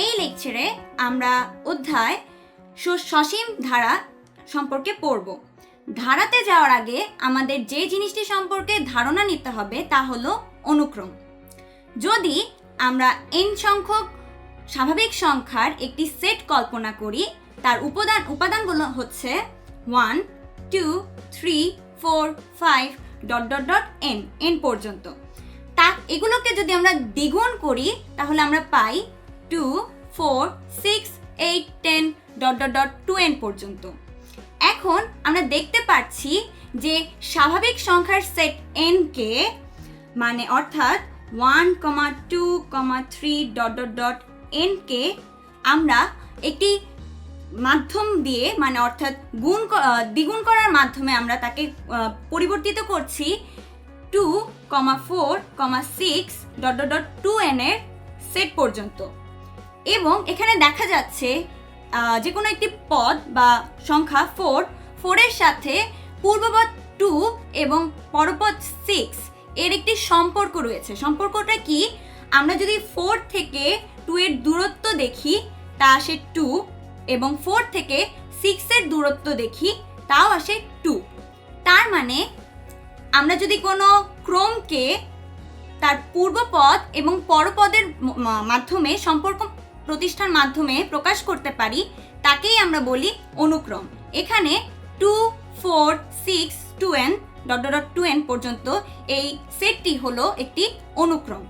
এই লেকচারে আমরা অধ্যায় সসীম ধারা সম্পর্কে পড়ব। ধারাতে যাওয়ার আগে আমাদের যে জিনিসটি সম্পর্কে ধারণা নিতে হবে তা হলো অনুক্রম। যদি আমরা এন সংখ্যক স্বাভাবিক সংখ্যার একটি সেট কল্পনা করি, তার উপাদান উপাদানগুলো হচ্ছে one two three four five dot dot dot N N পর্যন্ত। তা এগুলোকে যদি আমরা দ্বিগুণ করি, তাহলে আমরা পাই two four six eight ten dot dot dot two N পর্যন্ত। এখন আমরা দেখতে পাচ্ছি যে স্বাভাবিক সংখ্যার সেট এনকে মানে অর্থাৎ one comma two comma three dot dot dot NK আমরা একটি মাধ্যম দিয়ে মানে অর্থাৎ গুণ দ্বিগুণ করার মাধ্যমে আমরা তাকে পরিবর্তিত করছি two comma four comma six dot dot dot two N এর সেট পর্যন্ত। এবং এখানে দেখা যাচ্ছে যে কোনো একটি পদ বা সংখ্যা ফোর ফোরের সাথে পূর্বপদ টু এবং পরপদ সিক্স এর একটি সম্পর্ক রয়েছে। সম্পর্কটা কি? আমরা যদি ফোর থেকে টু এর দূরত্ব দেখি, তা আসে টু এবং ফোর থেকে সিক্সের দূরত্ব দেখি, তাও আসে টু তার মানে আমরা যদি কোনো ক্রমকে তার পূর্বপদ এবং পরপদের মাধ্যমে সম্পর্ক প্রতিষ্ঠার মাধ্যমে প্রকাশ করতে পারি, তাকেই আমরা বলি অনুক্রম। এখানে two, four, six, two N, dot dot two N পর্যন্ত এই সেটটি হলো একটি অনুক্রম।